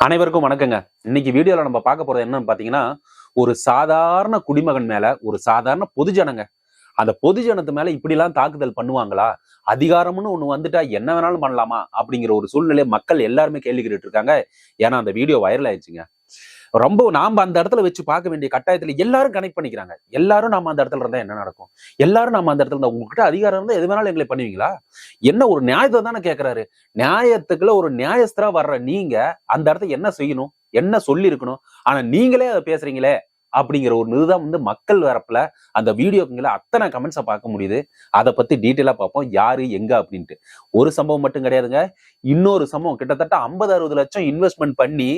அனைவருக்கும் வணக்கங்க. இன்னைக்கு வீடியோல நம்ம பார்க்க போறது என்னன்னு பாத்தீங்கன்னா ஒரு சாதாரண குடிமகன் மேல ஒரு சாதாரண பொதுஜனங்க அந்த பொதுஜனத்து மேல இப்படிலாம் தாக்குதல் பண்ணுவாங்களா? அதிகாரம்னு ஒண்ணு வந்துட்டா என்ன வேணாலும் பண்ணலாமா? அப்படிங்கிற ஒரு சூழ்நிலை மக்கள் எல்லாருமே கேள்வி கேட்டுட்டு இருக்காங்க. ஏன்னா அந்த வீடியோ வைரல் ஆயிடுச்சுங்க. ரொம்ப நாம் அந்த இடத்துல வச்சு பார்க்க வேண்டிய கட்டாயத்தில் எல்லாரும் கனெக்ட் பண்ணிக்கிறாங்க. எல்லாரும் நாம அந்த இடத்துல இருந்தால் என்ன நடக்கும்? எல்லாரும் நாம அந்த இடத்துல இருந்தால் உங்ககிட்ட அதிகாரம் இருந்தால் எது வேணாலும் எங்களை பண்ணுவீங்களா? என்ன ஒரு நியாயத்தை தானே கேட்குறாரு நியாயத்துக்குள்ள ஒரு நியாயஸ்தரா வர்ற நீங்க அந்த இடத்துல என்ன செய்யணும்? என்ன சொல்லியிருக்கணும்? ஆனால் ஆனா நீங்களே அதை பேசுறீங்களே அப்படிங்கிற ஒரு இதுதான் வந்து மக்கள் வரப்புல அந்த வீடியோக்குங்கள அத்தனை கமெண்ட்ஸை பார்க்க முடியுது. அதை பத்தி டீட்டெயிலாக பார்ப்போம். யாரு எங்க அப்படின்ட்டு. ஒரு சம்பவம் மட்டும் கிடையாதுங்க. இன்னொரு சம்பவம் கிட்டத்தட்ட ஐம்பது அறுபது லட்சம் இன்வெஸ்ட்மெண்ட் பண்ணி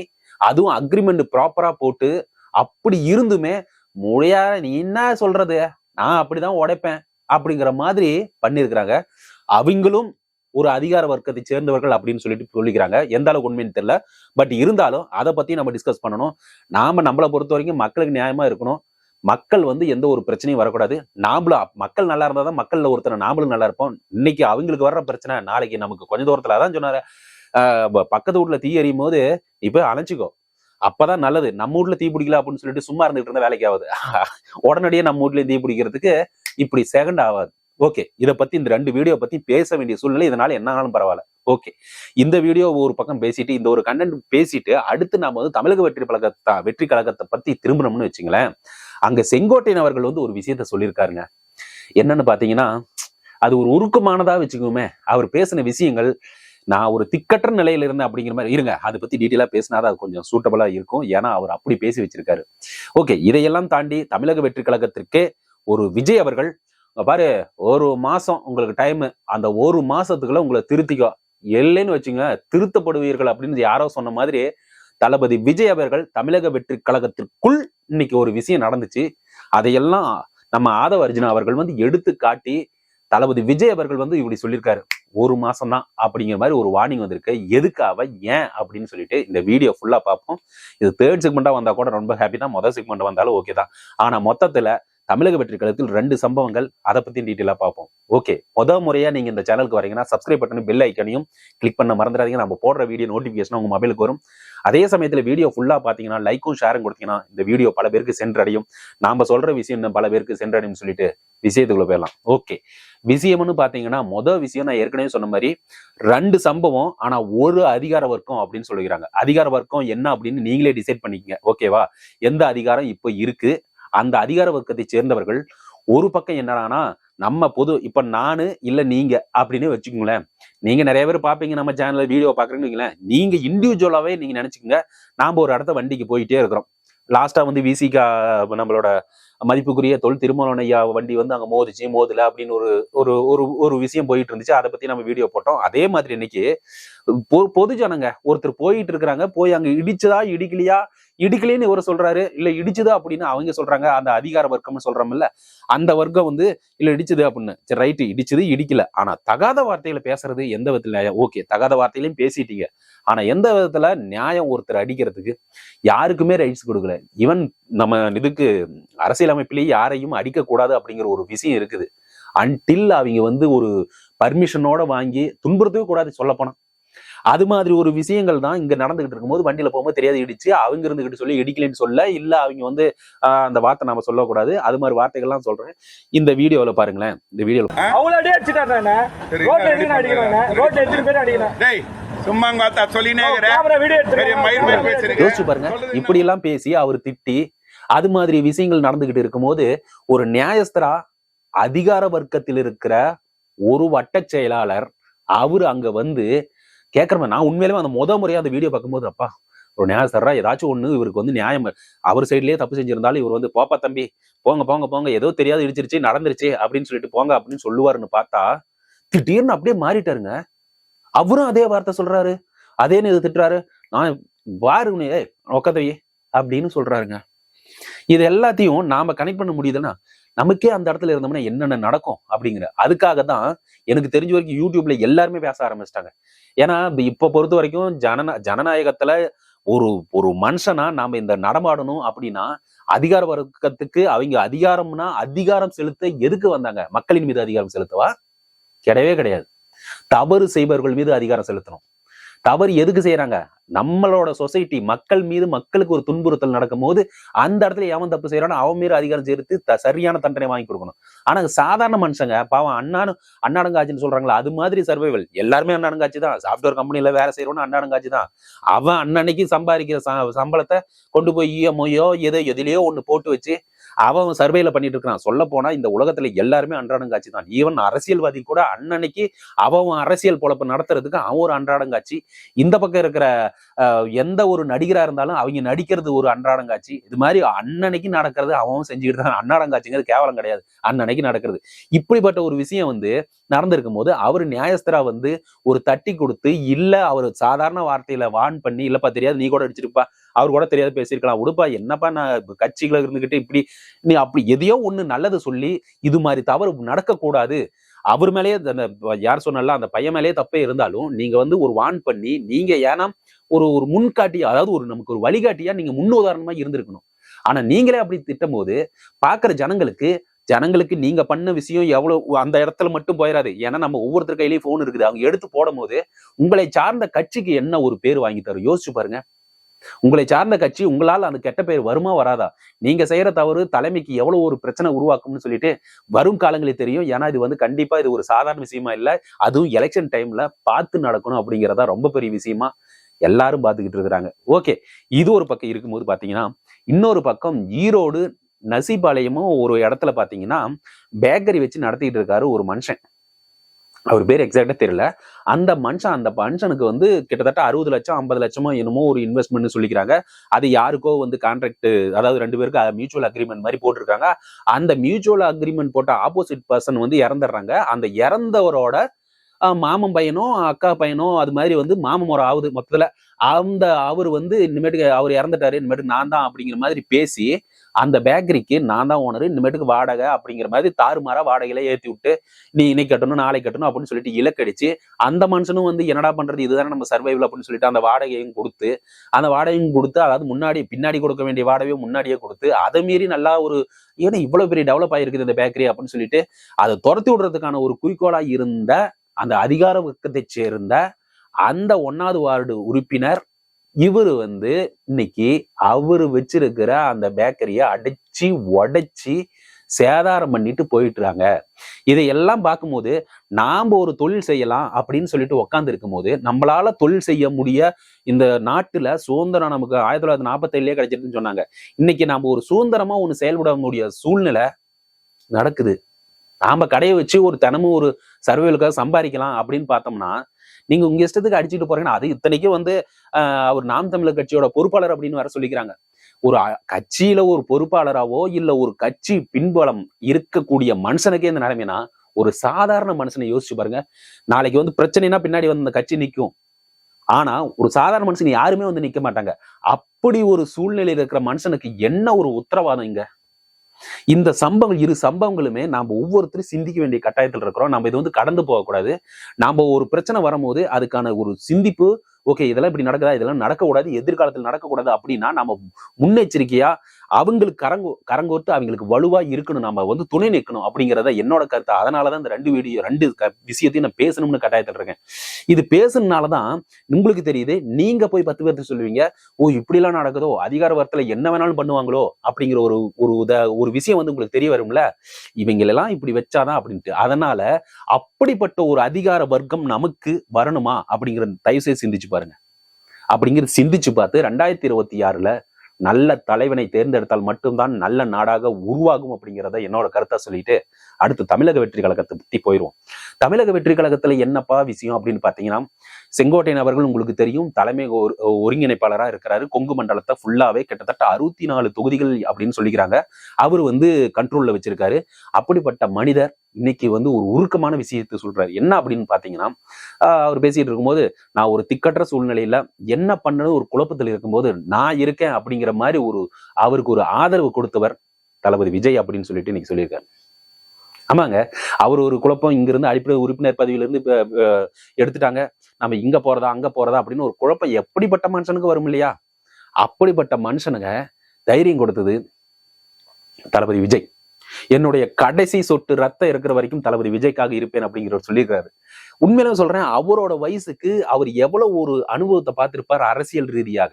அதுவும் அக்ரிமெண்ட் ப்ராப்பரா போட்டு அப்படி இருந்துமே மொழியார நீ என்ன சொல்றது? நான் அப்படிதான் உடைப்பேன் அப்படிங்கிற மாதிரி பண்ணியிருக்கிறாங்க. அவங்களும் ஒரு அதிகார வர்க்கத்தை சேர்ந்தவர்கள் அப்படின்னு சொல்லிட்டு சொல்லிக்கிறாங்க. எந்த அளவுக்கு உண்மைன்னு தெரியல. பட் இருந்தாலும் அதை பத்தி நம்ம டிஸ்கஸ் பண்ணணும். நாம நம்மளை பொறுத்த வரைக்கும் மக்களுக்கு நியாயமா இருக்கணும். மக்கள் வந்து எந்த ஒரு பிரச்சனையும் வரக்கூடாது. நாமளும் மக்கள் நல்லா இருந்தால் தான் மக்கள்ல ஒருத்தர் நாமளும் நல்லா இருப்போம். இன்னைக்கு அவங்களுக்கு வர்ற பிரச்சனை நாளைக்கு நமக்கு கொஞ்ச தூரத்துல அதான் சொன்னாரு. பக்கத்து வீட்டுல தீ எறியும் போது நீ போய் அணைச்சிக்கோ அப்பதான் நல்லது. நம்ம ஊர்ல தீ பிடிக்கல அப்படின்னு சொல்லிட்டு சும்மா இருந்துட்டு இருந்தா வேலைக்கு ஆகுது. உடனடியே நம்ம வீட்லயும் தீ பிடிக்கிறதுக்கு இப்படி செகண்ட் ஆகாது. ஓகே. இதை பத்தி இந்த ரெண்டு வீடியோ பத்தி பேச வேண்டிய சூழ்நிலை இதனால என்ன ஆனாலும் பரவாயில்ல. ஓகே. இந்த வீடியோ ஒரு பக்கம் பேசிட்டு இந்த ஒரு கண்டென்ட் பேசிட்டு அடுத்து நாம வந்து தமிழக வெற்றி பழக்கத்தை வெற்றி கழகத்தை பத்தி திரும்பணும்னு வச்சுங்களேன். அங்க செங்கோட்டையன் அவர்கள் வந்து ஒரு விஷயத்த சொல்லியிருக்காருங்க. என்னன்னு பாத்தீங்கன்னா அது ஒரு உருக்கமானதா வச்சுக்கோமே. அவர் பேசின விஷயங்கள் நான் ஒரு திக்கற்ற நிலையில இருந்தேன் அப்படிங்கிற மாதிரி இருங்க அதை பத்தி டீட்டெயிலாக பேசினாதான் அது கொஞ்சம் சூட்டபிளா இருக்கும். ஏன்னா அவர் அப்படி பேசி வச்சிருக்காரு. ஓகே இதையெல்லாம் தாண்டி தமிழக வெற்றி கழகத்திற்கே ஒரு விஜய் அவர்கள் பாரு ஒரு மாசம் உங்களுக்கு டைம் அந்த ஒரு மாசத்துக்குள்ள உங்களை திருத்திக்கோ. இல்லைன்னு வச்சுங்க திருத்தப்படுவீர்கள் அப்படின்னு யாரோ சொன்ன மாதிரி தளபதி விஜய் அவர்கள் தமிழக வெற்றி கழகத்திற்குள் இன்னைக்கு ஒரு விஷயம் நடந்துச்சு. அதையெல்லாம் நம்ம ஆதவ அர்ஜுனா அவர்கள் வந்து எடுத்து காட்டி தளபதி விஜய் அவர்கள் வந்து இப்படி சொல்லியிருக்காரு. ஒரு மாசம் தான் அப்படிங்கிற மாதிரி ஒரு வார்னிங் வந்திருக்கு. எதுக்காக ஏன்? அப்படின்னு சொல்லிட்டு இந்த வீடியோ ஃபுல்லா பார்ப்போம். இது தேர்ட் செக்மெண்டா வந்தா கூட ரொம்ப ஹாப்பி தான். மொதல் செக்மெண்ட் வந்தாலும் ஓகே தான். ஆனா மொத்தத்துல தமிழக வெற்றி கழகத்தில் ரெண்டு சம்பவங்கள் அதை பத்தி டீட்டெயிலா பார்ப்போம். ஓகே முத முறையா நீங்க இந்த சேனலுக்கு வரீங்கன்னா சப்ஸ்கிரைப் பட்டனும் பெல் ஐக்கனையும் கிளிக் பண்ண மறந்துடாதீங்க. நம்ம போடுற வீடியோ நோட்டிபிகேஷன் உங்க மொபைலுக்கு வரும். அதே சமயத்துல வீடியோ ஃபுல்லா பாத்தீங்கன்னா லைக்கும் ஷேரும் கொடுத்தீங்கன்னா இந்த வீடியோ பல பேருக்கு சென்றடையும். நாம சொல்ற விஷயம் பல பேருக்கு சென்றடையும் சொல்லிட்டு விஷயத்துக்குள்ள போயிடலாம். ஓகே விஷயம்னு பாத்தீங்கன்னா மொதல் விஷயம் நான் ஏற்கனவே சொன்ன மாதிரி ரெண்டு சம்பவம் ஆனா ஒரு அதிகார வர்க்கம் அப்படின்னு சொல்லிக்கிறாங்க. அதிகார வர்க்கம் என்ன அப்படின்னு நீங்களே டிசைட் பண்ணிக்கங்க. ஓகேவா எந்த அதிகாரம் இப்போ இருக்கு? அந்த அதிகார வர்க்கத்தை சேர்ந்தவர்கள் ஒரு பக்கம் என்னடானா நம்ம பொது இப்ப நானு இல்ல நீங்க அப்படின்னு வச்சுக்கோங்களேன். நீங்க நிறைய பேர் பாப்பீங்க நம்ம சேனல்ல வீடியோ பாக்குறீங்கன்னு வைங்களேன். நீங்க இண்டிவிஜுவலாவே நீங்க நினைச்சுக்கோங்க நாம ஒரு இடத்த வண்டிக்கு போயிட்டே இருக்கிறோம். லாஸ்டா வந்து விசிகா நம்மளோட மதிப்புக்குரிய தொல் திருமலன் வண்டி வந்து அங்க மோதிச்சு மோதல அப்படின்னு ஒரு ஒரு ஒரு ஒரு விஷயம் போயிட்டு இருந்துச்சு அதை பத்தி நம்ம வீடியோ போட்டோம். அதே மாதிரி இன்னைக்கு பொ- பொது ஜனங்க ஒருத்தர் போயிட்டு இருக்கிறாங்க போய் அங்க இடிச்சதா இடிக்கலையா இடிக்கலைன்னு இவர் சொல்றாரு இல்ல இடிச்சுதா அப்படின்னு அவங்க சொல்றாங்க அந்த அதிகார வர்க்கம்னு சொல்றோம்ல அந்த வர்க்கம் வந்து இல்ல இடிச்சுது அப்படின்னு. சரி ரைட்டு இடிச்சது இடிக்கல. ஆனா தகாத வார்த்தையில பேசுறது எந்த விதத்துல ஓகே தகாத வார்த்தையிலையும் பேசிட்டீங்க. ஆனா எந்த விதத்துல நியாயம் ஒருத்தர் அடிக்கிறதுக்கு யாருக்குமே ரைட்ஸ் கொடுக்கல. ஈவன் நம்ம இதுக்கு அரசியலமைப்பிலேயே யாரையும் அடிக்கக்கூடாது அப்படிங்கிற ஒரு விஷயம் இருக்குது. அன்டில் அவங்க வந்து ஒரு பர்மிஷனோட வாங்கி துன்புறுத்தவே கூடாது சொல்ல போனா அது மாதிரி ஒரு விஷயங்கள் தான் இங்க நடந்துகிட்டு இருக்கும்போது வண்டியில போகும்போது தெரியாது இடிச்சு அவங்க இருந்துகிட்டு சொல்லி இடிக்கலைன்னு சொல்ல இல்ல அவங்க வந்து அந்த வார்த்தை நாம சொல்லக்கூடாது. அது மாதிரி வார்த்தைகள்லாம் சொல்றேன். இந்த வீடியோல பாருங்களேன். இந்த வீடியோல அவ்வளோ யோசிச்சு பாருங்க. இப்படி எல்லாம் பேசி அவர் திட்டி அது மாதிரி விஷயங்கள் நடந்துகிட்டு இருக்கும்போது ஒரு நியாயஸ்தரா அதிகார வர்க்கத்தில் இருக்கிற ஒரு வட்ட செயலாளர் அவரு அங்க வந்து கேட்கறவன் நான் உண்மையிலுமே அந்த முத முறையாக அந்த வீடியோ பார்க்கும்போது அப்பா ஒரு தர்றா ஏதாச்சும் ஒண்ணு இவருக்கு வந்து நியாயம். அவர் சைட்லயே தப்பு செஞ்சிருந்தாலும் இவர் வந்து போப்பா தம்பி போங்க போங்க போங்க ஏதோ தெரியாது இடிச்சிருச்சு நடந்துருச்சு அப்படின்னு சொல்லிட்டு போங்க அப்படின்னு சொல்லுவாருன்னு பார்த்தா திடீர்னு அப்படியே மாறிட்டாருங்க. அவரும் அதே வார்த்தை சொல்றாரு. அதே இது திட்டுறாரு. நான் பாருங்க ஏய் அப்படின்னு சொல்றாருங்க. இது எல்லாத்தையும் நாம கனெக்ட் பண்ண முடியுதுன்னா நமக்கே அந்த இடத்துல இருந்தோம்னா என்னென்ன நடக்கும் அப்படிங்கிற அதுக்காக தான் எனக்கு தெரிஞ்ச வரைக்கும் யூடியூப்ல எல்லாருமே பேச ஆரம்பிச்சிட்டாங்க. ஏன்னா இப்ப பொறுத்த வரைக்கும் ஜனநா ஜனநாயகத்துல ஒரு ஒரு மனுஷனா நாம இந்த நடமாடணும் அப்படின்னா அதிகார வர்க்கத்துக்கு அவங்க அதிகாரம்னா அதிகாரம் செலுத்த எதுக்கு வந்தாங்க? மக்களின் மீது அதிகாரம் செலுத்தவா? கிடையவே கிடையாது. தவறு செய்பவர்கள் மீது அதிகாரம் செலுத்தணும். தவறு எதுக்கு செய்யறாங்க நம்மளோட சொசைட்டி மக்கள் மீது மக்களுக்கு ஒரு துன்புறுத்தல் நடக்கும் போது அந்த இடத்துல எவன் தப்பு செய்யறானோ அவன் மீது அதிகாரம் சேர்த்து சரியான தண்டனை வாங்கி கொடுக்கணும். ஆனா சாதாரண மனுஷங்க பாவம் அண்ணானு அண்ணாடங்காட்சின்னு சொல்றாங்களா அது மாதிரி சர்வைவல் எல்லாருமே அண்ணாடங்காட்சி தான். சாஃப்ட்வேர் கம்பெனில வேலை செய்யறவனு அண்ணாடங்காட்சி தான். அவன் அன்னன்னைக்கு சம்பாதிக்கிற ச- சம்பளத்தை கொண்டு போய் மொய்யோ எதோ எதுலயோ ஒண்ணு போட்டு வச்சு அவன் சர்வேல பண்ணிட்டு இருக்கான் சொல்ல போனா இந்த உலகத்துல எல்லாருமே அன்றாடங்காட்சி தான். ஈவன் அரசியல்வாதி கூட அன்னன்னைக்கு அவன் அரசியல் பொழப்பு நடத்துறதுக்கு அவன் ஒரு அன்றாடங்காட்சி இந்த பக்கம் இருக்கிற எந்த ஒரு நடிகரா இருந்தாலும் அவங்க நடிக்கிறது ஒரு அன்றாடங்காட்சி இது மாதிரி அன்னன்னைக்கு நடக்கிறது அவன் செஞ்சுக்கிட்டு தான் அன்னாடங்காட்சிங்கிறது கேவலம் கிடையாது. அன்னன்னைக்கு நடக்கிறது. இப்படிப்பட்ட ஒரு விஷயம் வந்து நடந்திருக்கும் போது அவர் நியாயஸ்தரா வந்து ஒரு தட்டி கொடுத்து இல்ல அவர் சாதாரண வார்த்தையில வான் பண்ணி இல்லப்பா தெரியாது நீ கூட அடிச்சிருப்பா அவர் கூட தெரியாது பேசியிருக்கலாம். உடுப்பா என்னப்பா நான் கட்சிகளை இருந்துகிட்டு இப்படி நீ அப்படி எதையோ ஒண்ணு நல்லது சொல்லி இது மாதிரி தவறு நடக்கக்கூடாது. அவர் மேலேயே அந்த யார் சொன்னால அந்த பையன் மேலேயே தப்பே இருந்தாலும் நீங்க வந்து ஒரு வான் பண்ணி நீங்க ஏன்னா ஒரு ஒரு முன்காட்டி அதாவது ஒரு நமக்கு ஒரு வழிகாட்டியா நீங்க முன்னுதாரணமா இருந்திருக்கணும். ஆனா நீங்களே அப்படி திட்டும் போது பாக்குற ஜனங்களுக்கு ஜனங்களுக்கு நீங்க பண்ண விஷயம் எவ்வளவு அந்த இடத்துல மட்டும் போயிடாது ஏன்னா நம்ம ஒவ்வொருத்தர் கையிலயும் போன் இருக்குது. அவங்க எடுத்து போடும் போது உங்களை சார்ந்த கட்சிக்கு என்ன ஒரு பேர் வாங்கி தரும் யோசிச்சு பாருங்க. உங்களை சார்ந்த கட்சி உங்களால் அந்த கெட்ட பேர் வருமா வராதா? நீங்க செய்யற தவறு தலைமைக்கு எவ்வளவு ஒரு பிரச்சனை உருவாக்கும்னு சொல்லிட்டு வரும் காலங்களில் தெரியும். ஏன்னா இது வந்து கண்டிப்பா இது ஒரு சாதாரண விஷயமா இல்லை. அதுவும் எலெக்ஷன் டைம்ல பார்த்து நடக்கணும் அப்படிங்கிறதா ரொம்ப பெரிய விஷயமா எல்லாரும் பார்த்துக்கிட்டு இருக்கிறாங்க. ஓகே. இது ஒரு பக்கம் இருக்கும்போது பாத்தீங்கன்னா இன்னொரு பக்கம் ஈரோடு நசிபாளையமும் ஒரு இடத்துல பாத்தீங்கன்னா பேக்கரி வச்சு நடத்திட்டு இருக்காரு ஒரு மனுஷன். அவர் பேர் எக்ஸாக்டா தெரியல. அந்த மனுஷன் அந்த மனுஷனுக்கு வந்து கிட்டத்தட்ட அறுபது லட்சம் ஐம்பது லட்சமோ என்னமோ ஒரு இன்வெஸ்ட்மெண்ட் சொல்லிக்கிறாங்க. அது யாருக்கோ வந்து கான்ட்ராக்ட் அதாவது ரெண்டு பேருக்கு மியூச்சுவல் அக்ரிமெண்ட் மாதிரி போட்டிருக்காங்க. அந்த மியூச்சுவல் அக்ரிமெண்ட் போட்ட ஆப்போசிட் பர்சன் வந்து இறந்துடுறாங்க. அந்த இறந்தவரோட மாமன் பையனோ அக்கா பையனோ அது மாதிரி வந்து மாமன் முறை ஆகுது மொத்தத்துல. அந்த அவர் வந்து இனிமேட்டுக்கு அவர் இறந்துட்டாரு இனிமேட்டுக்கு நான் தான் அப்படிங்கிற மாதிரி பேசி அந்த பேக்கரிக்கு நான் தான் ஓனர் இனிமேட்டுக்கு வாடகை அப்படிங்கிற மாதிரி தாறுமாறா வாடகையில ஏற்றி விட்டு நீ இன்னைக்கு கட்டணும் நாளைக்கு கட்டணும் அப்படின்னு சொல்லிட்டு இலக்கடிச்சு அந்த மனுஷனும் வந்து என்னடா பண்றது இதுதானே நம்ம சர்வைவல் அப்படின்னு சொல்லிட்டு அந்த வாடகையும் கொடுத்து அந்த வாடகையும் கொடுத்து அதாவது முன்னாடி பின்னாடி கொடுக்க வேண்டிய வாடகையும் முன்னாடியே கொடுத்து அதை மீறி நல்லா ஒரு ஏன்னா இவ்வளவு பெரிய டெவலப் ஆயிருக்குது இந்த பேக்கரி அப்படின்னு சொல்லிட்டு அதை துரத்தி விடுறதுக்கான ஒரு குறிக்கோளா இருந்த அந்த அதிகார வர்க்கத்தை சேர்ந்த அந்த ஒன்னாவது வார்டு உறுப்பினர் இவர் வந்து இன்னைக்கு அவரு வச்சிருக்கிற அந்த பேக்கரியை அடைச்சி உடைச்சி சேதாரம் பண்ணிட்டு போயிட்டுறாங்க. இதையெல்லாம் பார்க்கும்போது நாம் ஒரு தொழில் செய்யலாம் அப்படின்னு சொல்லிட்டு உட்கார்ந்து இருக்கும்போது நம்மளால தொழில் செய்ய முடிய இந்த நாட்டில் சுதந்திரம் நமக்கு ஆயிரத்தி தொள்ளாயிரத்தி நாற்பத்தேழுலேயே கிடைச்சிருக்குன்னு சொன்னாங்க. இன்னைக்கு நாம் ஒரு சுதந்திரமா ஒன்று செயல்பட முடிய சூழ்நிலை நடக்குது. நாம் கடையை வச்சு ஒரு தினமும் ஒரு சர்வேலுக்காக சம்பாதிக்கலாம் அப்படின்னு பார்த்தோம்னா நீங்க உங்க இஷ்டத்துக்கு அடிச்சுட்டு போறீங்கன்னா அது இத்தனைக்கும் வந்து அவர் நாம் தமிழர் கட்சியோட பொறுப்பாளர் அப்படின்னு வர சொல்லிக்கிறாங்க. ஒரு கட்சியில ஒரு பொறுப்பாளராவோ இல்ல ஒரு கட்சி பின்பலம் இருக்கக்கூடிய மனுஷனுக்கே இந்த நிலைமைனா ஒரு சாதாரண மனுஷனை யோசிச்சு பாருங்க. நாளைக்கு வந்து பிரச்சனைனா பின்னாடி வந்து அந்த கட்சி நிற்கும் ஆனா ஒரு சாதாரண மனுஷன் யாருமே வந்து நிக்க மாட்டாங்க. அப்படி ஒரு சூழ்நிலையில் இருக்கிற மனுஷனுக்கு என்ன ஒரு உத்தரவாதம் இங்க? இந்த சம்பவம் இரு சம்பவங்களுமே நாம் ஒவ்வொருத்தரும் சிந்திக்க வேண்டிய கட்டாயத்தில் இருக்கிறோம். நம்ம இது வந்து கடந்து போகக்கூடாது. நாம ஒரு பிரச்சனை வரும்போது அதுக்கான ஒரு சிந்திப்பு ஓகே இதெல்லாம் இப்படி நடக்குதா? இதெல்லாம் நடக்கக்கூடாது எதிர்காலத்தில் நடக்கக்கூடாது அப்படின்னா நம்ம முன்னெச்சரிக்கையா அவங்களுக்கு கரங்கோ கரங்கோர்த்து அவங்களுக்கு வலுவா இருக்கணும். நம்ம வந்து துணை நிற்கணும் அப்படிங்கிறத என்னோட கருத்து. அதனாலதான் இந்த ரெண்டு வீடியோ ரெண்டு க- விஷயத்தையும் நான் பேசணும்னு கட்டாயத்தில் இருக்கேன். இது பேசுனாலதான் உங்களுக்கு தெரியுது நீங்க போய் பத்து பேர்த்து சொல்லுவீங்க ஓ இப்படிலாம் நடக்குதோ? அதிகார வர்த்தல என்ன வேணாலும் பண்ணுவாங்களோ? அப்படிங்கிற ஒரு ஒரு உத ஒரு விஷயம் வந்து உங்களுக்கு தெரிய வரும்ல? இவங்களெல்லாம் இப்படி வச்சாதான் அப்படின்ட்டு. அதனால அப்படிப்பட்ட ஒரு அதிகார வர்க்கம் நமக்கு வரணுமா அப்படிங்கிற தயவுசெய்து சிந்திச்சு பாருங்க. அப்படிங்கிறது சிந்திச்சு பார்த்து ரெண்டாயிரத்தி இருபத்தி ஆறுல நல்ல தலைவனை தேர்ந்தெடுத்தால் மட்டும்தான் நல்ல நாடாக உருவாகும் அப்படிங்கிறத என்னோட கருத்தா சொல்லிட்டு அடுத்து தமிழக வெற்றி கழகத்தை பத்தி போயிடுவோம் தமிழக வெற்றி கழகத்துல என்னப்பா விஷயம் அப்படின்னு பாத்தீங்கன்னா செங்கோட்டையன் அவர்கள் உங்களுக்கு தெரியும் தலைமை ஒரு- ஒருங்கிணைப்பாளரா இருக்கிறாரு. கொங்கு மண்டலத்தை ஃபுல்லாவே கிட்டத்தட்ட அறுபத்தி நாலு தொகுதிகள் அப்படின்னு சொல்லிக்கிறாங்க. அவர் வந்து கண்ட்ரோல்ல வச்சிருக்காரு. அப்படிப்பட்ட மனிதர் இன்னைக்கு வந்து ஒரு உருக்கமான விஷயத்தை சொல்றாரு. என்ன அப்படின்னு பாத்தீங்கன்னா அவர் பேசிட்டு இருக்கும்போது நான் ஒரு திக்கற்ற சூழ்நிலையில என்ன பண்ணணும் ஒரு குழப்பத்தில் இருக்கும்போது நான் இருக்கேன் அப்படிங்கிற மாதிரி ஒரு அவருக்கு ஒரு ஆதரவு கொடுத்தவர் தளபதி விஜய் அப்படின்னு சொல்லிட்டு இன்னைக்கு சொல்லியிருக்காரு. ஆமாங்க. அவர் ஒரு குழப்பம் இங்கிருந்து அடிப்படை உறுப்பினர் பதவியில இருந்து எடுத்துட்டாங்க. நம்ம இங்க போறதா அங்க போறதா அப்படின்னு ஒரு குழப்பம் எப்படிப்பட்ட மனுஷனுக்கு வரும் இல்லையா? அப்படிப்பட்ட மனுஷனுங்க தைரியம் கொடுத்தது தளபதி விஜய். என்னுடைய கடைசி சொட்டு ரத்தம் இருக்கிற வரைக்கும் தளபதி விஜய்க்காக இருப்பேன் அப்படிங்கிறவர் சொல்லியிருக்காரு. உண்மையில சொல்றேன் அவரோட வயசுக்கு அவர் எவ்வளவு ஒரு அனுபவத்தை பார்த்திருப்பார் அரசியல் ரீதியாக.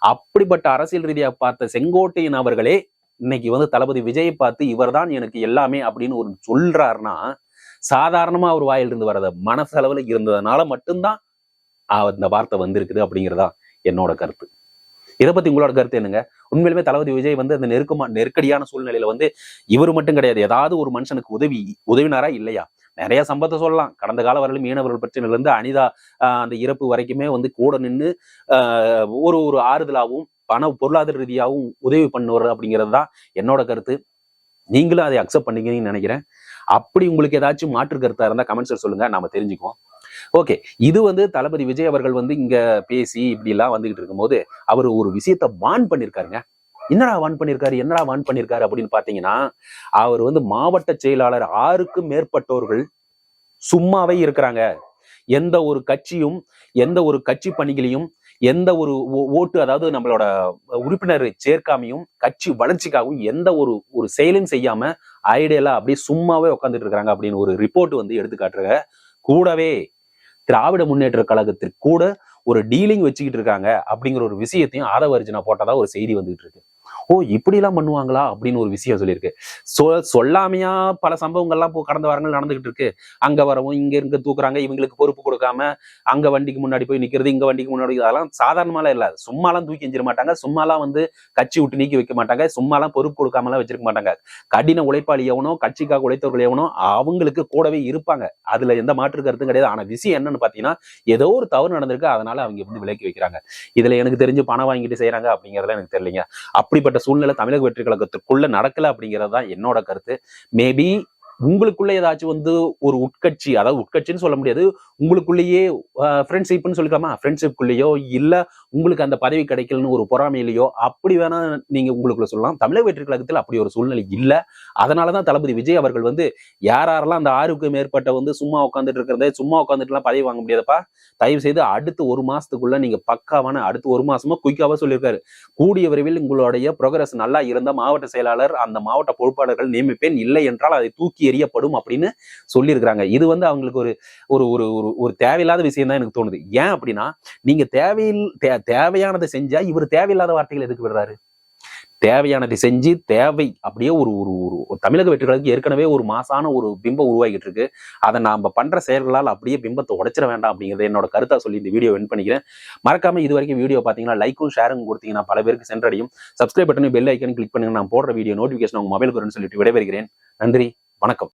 அப்படிப்பட்ட அரசியல் ரீதியாக பார்த்த செங்கோட்டையன் அவர்களே இன்னைக்கு வந்து தளபதி விஜயை பார்த்து இவர்தான் எனக்கு எல்லாமே அப்படின்னு ஒரு சொல்றாருன்னா சாதாரணமா அவர் வாயிலிருந்து வர்றத மனசளவுல இருந்ததுனால மட்டும்தான் அந்த இந்த வார்த்தை வந்திருக்குது அப்படிங்கிறதா என்னோட கருத்து. இதை பத்தி உங்களோட கருத்து என்னங்க? உண்மையிலுமே தளபதி விஜய் வந்து அந்த நெருக்கமா நெருக்கடியான சூழ்நிலையில வந்து இவர் மட்டும் கிடையாது. ஏதாவது ஒரு மனுஷனுக்கு உதவி உதவினாரா இல்லையா? நிறைய சம்பவத்தை சொல்லலாம். கடந்த கால வரையிலும் மீனவர்கள் பிரச்சனையில இருந்து அனிதா ஆஹ் அந்த இறப்பு வரைக்குமே வந்து கூட நின்று ஒரு ஒரு ஆறுதலாகவும் பண பொருளாதார ரீதியாகவும் உதவி பண்ணுவார் அப்படிங்கிறது தான் என்னோட கருத்து. நீங்களும் அதை அக்செப்ட் பண்ணிக்கிறீங்கன்னு நினைக்கிறேன். அப்படி உங்களுக்கு ஏதாச்சும் மாற்று கருத்தா இருந்தா கமெண்ட்ஸில் சொல்லுங்க. நாம தெரிஞ்சுக்குவோம். ஓகே இது வந்து தளபதி விஜய் அவர்கள் வந்து இங்க பேசி இப்படி எல்லாம் வந்துகிட்டு இருக்கும்போது அவர் ஒரு விஷயத்த வான் பண்ணியிருக்காருங்க என்னடா வான் பண்ணியிருக்காரு என்னடா வான் பண்ணியிருக்காரு அப்படின்னு பாத்தீங்கன்னா அவர் வந்து மாவட்ட செயலாளர் ஆறுக்கும் மேற்பட்டோர்கள் சும்மாவே இருக்கிறாங்க. எந்த ஒரு கட்சியும் எந்த ஒரு கட்சி பணிகளையும் எந்த ஒரு ஓ- ஓட்டு அதாவது நம்மளோட உறுப்பினர் சேர்க்காமையும் கட்சி வளர்ச்சிக்காகவும் எந்த ஒரு ஒரு செயலும் செய்யாம ஐடியலா அப்படியே சும்மாவே உட்காந்துட்டு இருக்கிறாங்க அப்படின்னு ஒரு ரிப்போர்ட் வந்து எடுத்து காட்டுறாங்க. கூடவே திராவிட முன்னேற்ற கழகத்திற்கு கூட ஒரு டீலிங் வச்சுக்கிட்டு இருக்காங்க அப்படிங்கிற ஒரு விஷயத்தையும் ஆதவர்ஜனா போட்டதா ஒரு செய்தி வந்துகிட்டு இருக்கு. ஓ இப்படி எல்லாம் பண்ணுவாங்களா? அப்படின்னு ஒரு விஷயம் சொல்லியிருக்கு. சொ சொல்லாமையா பல சம்பவங்கள்லாம் இப்போ கடந்த வாரங்கள் நடந்துகிட்டு இருக்கு. அங்க வரவும் இங்க இருக்க தூக்குறாங்க இவங்களுக்கு பொறுப்பு கொடுக்காம அங்க வண்டிக்கு முன்னாடி போய் நிக்கிறது இங்க வண்டிக்கு முன்னாடி அதெல்லாம் சாதாரணமாலாம் இல்ல. சும்மாலாம் தூக்கி எஞ்சிட மாட்டாங்க. சும்மாலாம் வந்து கட்சி விட்டு நீக்கி வைக்க மாட்டாங்க. சும்மாலாம் பொறுப்பு கொடுக்காமலாம் வச்சிருக்க மாட்டாங்க. கடின உழைப்பாளி எவனோ கட்சிக்காக உழைத்தவர்கள் எவனோ அவங்களுக்கு கூடவே இருப்பாங்க. அதுல எந்த மாற்று கருத்தும் கிடையாது. ஆனா விஷயம் என்னன்னு பாத்தீங்கன்னா ஏதோ ஒரு தவறு நடந்திருக்கு. அதனால அவங்க வந்து விலக்கி வைக்கிறாங்க. இதுல எனக்கு தெரிஞ்சு பணம் வாங்கிட்டு செய்யறாங்க அப்படிங்கறதுல எனக்கு தெரியலைங்க. அப்படிப்பட்ட சூழ்நிலை தமிழக வெற்றி கழகத்துக்குள்ள நடக்கல அப்படிங்கிறது தான் என்னோட கருத்து. மேபி உங்களுக்குள்ள ஏதாச்சும் வந்து ஒரு உட்கட்சி அதாவது உட்கட்சின்னு சொல்ல முடியாது உங்களுக்குள்ளேயே ஃப்ரெண்ட்ஷிப்னு சொல்லிக்கலாமா? ஃப்ரெண்ட்ஷிப்குள்ளேயோ இல்ல உங்களுக்கு அந்த பதவி கிடைக்கலன்னு ஒரு பொறாமையிலையோ அப்படி வேணா நீங்க உங்களுக்குள்ள சொல்லலாம். தமிழக வெற்றி கழகத்தில் அப்படி ஒரு சூழ்நிலை இல்ல. அதனாலதான் தளபதி விஜய் அவர்கள் வந்து யார் யாரெல்லாம் அந்த ஆறுக்கு மேற்பட்ட வந்து சும்மா உட்காந்துட்டு இருக்கிறதே சும்மா உட்காந்துட்டுலாம் பதவி வாங்க முடியாதப்பா. தயவு செய்து அடுத்து ஒரு மாசத்துக்குள்ள நீங்க பக்காவான அடுத்து ஒரு மாசமா குயிக்காவா சொல்லியிருக்காரு. கூடிய விரைவில் உங்களுடைய ப்ரோக்ரஸ் நல்லா இருந்த மாவட்ட செயலாளர் அந்த மாவட்ட பொறுப்பாளர்கள் நியமிப்பேன். இல்லை என்றால் அதை தூக்கி எறியப்படும் அப்படின்னு சொல்லியிருக்கிறாங்க. இது வந்து அவங்களுக்கு ஒரு ஒரு ஒரு ஒரு ஒரு தேவையில்லாத விஷயம் தான் எனக்கு தோணுது. ஏன் அப்படின்னா நீங்க தேவையில் தேவையானதை செஞ்சா இவர் தேவையில்லாத வார்த்தைகள் எதுக்கு விடுறாரு? தேவையானதை செஞ்சு தேவை அப்படியே ஒரு ஒரு ஒரு தமிழக வெற்றிகளுக்கு ஏற்கனவே ஒரு மாசான ஒரு பிம்பம் உருவாகிட்டு இருக்கு. அதை நாம பண்ற செயல்களால் அப்படியே பிம்பத்தை உடைச்சிட வேண்டாம் அப்படிங்கிறத என்னோட கருத்தா சொல்லி இந்த வீடியோ வென் பண்ணிக்கிறேன். மறக்காம இது வரைக்கும் வீடியோ பாத்தீங்கன்னா லைக்கும் ஷேரும் கொடுத்தீங்கன்னா பல பேருக்கு சென்றடையும். சப்ஸ்கிரைப் பட்டனும் பெல் ஐக்கன் கிளிக் பண்ணுங்க. நான் போடுற வீடியோ நோட்டிபிகேஷன் உங்க மொபைலுக்கு வரும்னு சொல்லிட்டு விடைபெறுகிறேன். நன்றி. வணக்கம்.